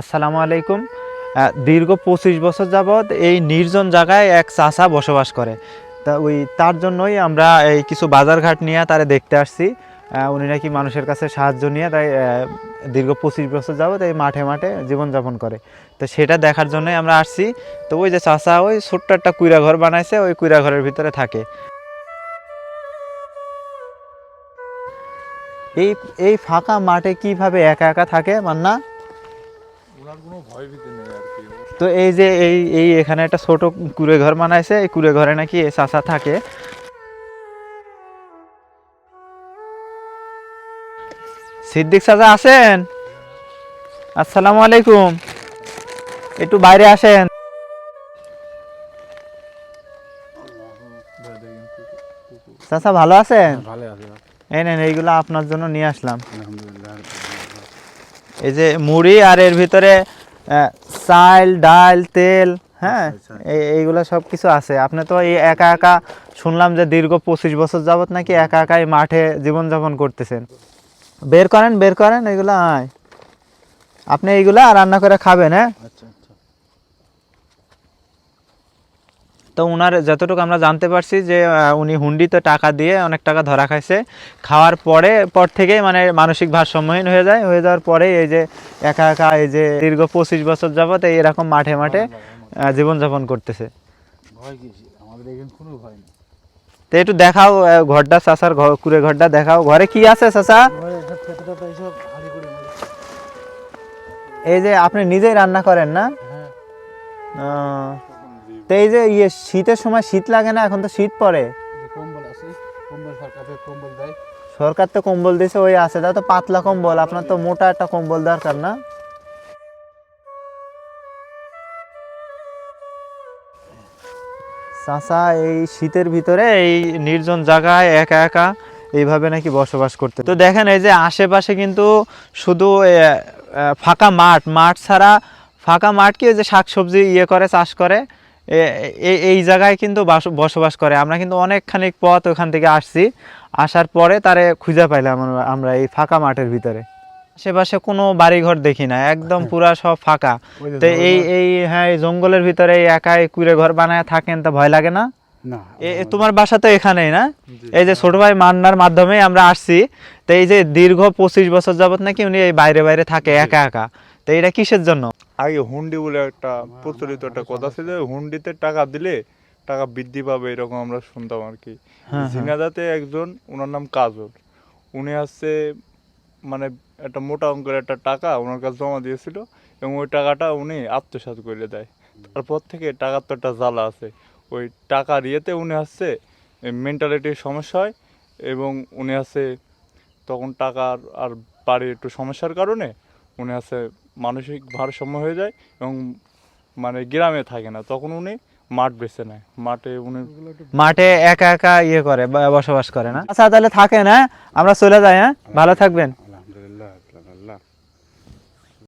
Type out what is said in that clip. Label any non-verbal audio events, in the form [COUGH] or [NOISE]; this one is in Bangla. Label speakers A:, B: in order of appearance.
A: আসসালামু আলাইকুম। দীর্ঘ পঁচিশ বছর যাবৎ এই নির্জন জায়গায় এক চাষা বসবাস করে। তা ওই তার জন্যই আমরা এই কিছু বাজারঘাট নিয়ে তারে দেখতে আসছি। উনি নাকি মানুষের কাছে সাহায্য নিয়ে তাই দীর্ঘ পঁচিশ বছর যাবৎ এই মাঠে মাঠে জীবনযাপন করে। তো সেটা দেখার জন্যই আমরা আসছি। তো ওই যে চাষা ওই ছোট্ট একটা কুইরা ঘর বানাইছে, ওই কুইরা ঘরের ভিতরে থাকে। এই এই ফাঁকা মাঠে কীভাবে একা একা থাকে, মান্না
B: ওনার কোনো ভয় ভীতি নেই আর কি
A: তো এই যে এই এই এখানে একটা ছোট কুড়ে ঘর বানাইছে এই কুড়ে ঘরে নাকি এই চাষা থাকে। সিদ্দিক চাচা আছেন? আসসালামু আলাইকুম। একটু বাইরে আসেন। চাচা ভালো আছেন?
B: ভালো আছে।
A: এই নেন এইগুলো আপনার জন্য নিয়ে আসলাম।
B: আলহামদুলিল্লাহ।
A: এই যে মুড়ি আর এর ভিতরে চাল ডাল তেল হ্যাঁ
B: আচ্ছা,
A: এই- এইগুলো সব কিছু আছে। আপনি তো এই একা একা শুনলাম যে দীর্ঘ পঁচিশ বছর যাবৎ নাকি একা একাই মাঠে জীবনযাপন করতেছেন। বের করেন বের করেন এগুলো আয়। আপনি এইগুলা রান্না করে খাবেন হ্যাঁ?
B: আচ্ছা আচ্ছা
A: তো ওনার যতটুকু আমরা জানতে পারছি যে উনি হুন্ডিতে টাকা দিয়ে অনেক টাকা ধরা খাইছে। খাওয়ার পরে পর থেকেই মানে মানসিক ভারসাম্যহীন হয়ে যায়। হয়ে যাওয়ার পরে এই যে একা একা এই যে দীর্ঘ পঁচিশ বছর যাবত এই এরকম মাঠে মাঠে জীবনযাপন করতেছে। তো একটু দেখাও ঘরটা ঘর কুড়ে ঘরটা দেখাও। ঘরে কি আছে
B: মারি।
A: এই যে আপনি নিজেই রান্না করেন না?
B: হ্যাঁ।
A: তো এই যে ইয়ে শীতের সময় শীত লাগে না এখন তো শীত পড়ে।
B: কম্বল আছে কম্বল সরকার কম্বল দেয়।
A: সরকার তো কম্বল দিয়েছে ওই আছে। তাও তো পাতলা কম্বল আপনার তো মোটা একটা কম্বল দরকার না? চাচা এই শীতের ভিতরে এই নির্জন জায়গায় একা একা এইভাবে নাকি বসবাস করতে তো দেখেন এই যে আশেপাশে কিন্তু শুধু ফাঁকা মাঠ। মাঠ ছাড়া ফাঁকা মাঠ কি ওই যে শাকসবজি ইয়ে করে চাষ করে? এই জায়গায় কিন্তু বসবাস করে। আমরা কিন্তু অনেকখানি পথ ওখান থেকে আসছি। আসার পরে তারে খুঁজে পাইলাম আমরা- এই ফাঁকা মাঠের ভিতরে। আশেপাশে কোনো বাড়িঘর দেখি না একদম [LAUGHS] পুরা সব ফাঁকা। তো এই এই হ্যাঁ এই জঙ্গলের ভিতরে একাই কুড়ে ঘর বানায় থাকেন তা ভয় লাগে না? তোমার বাসা তো এখানেই না? এই যে ছোট ভাই মান্নার মাধ্যমে আমরা আসছি। তো এই যে দীর্ঘ পঁচিশ বছর যাবত নাকি উনি এই বাইরে বাইরে থাকে একা একা। তো এটা কিসের জন্য?
C: আগে হুন্ডি বলে একটা প্রচলিত একটা কথা ছিল হুন্ডিতে টাকা দিলে টাকা বৃদ্ধি পাবে এরকম আমরা শুনতাম আর কি।
A: হ্যাঁ,
C: ঝিনাদাতে একজন ওনার নাম কাজল। উনি হচ্ছে মানে একটা মোটা অঙ্কের একটা টাকা ওনার কাছে জমা দিয়েছিল এবং ওই টাকাটা উনি আত্মসাৎ করে দেয়। তারপর থেকে টাকার তো একটা জ্বালা আছে। ওই টাকার ইয়েতে উনি হচ্ছে মেন্টালিটির সমস্যা হয় এবং উনি আছে তখন টাকার আর বাড়ির একটু সমস্যার কারণে উনি আছে মানসিক ভারসাম্য হয়ে যায় এবং মানে গ্রামে থাকে না, তখন উনি মাঠ বেছে নেয়। মাঠে উনি
A: মাঠে একা একা ইয়ে করে বসবাস করে না? আচ্ছা তাহলে থাকেন হ্যাঁ? আমরা চলে যাই হ্যাঁ? ভালো থাকবেন।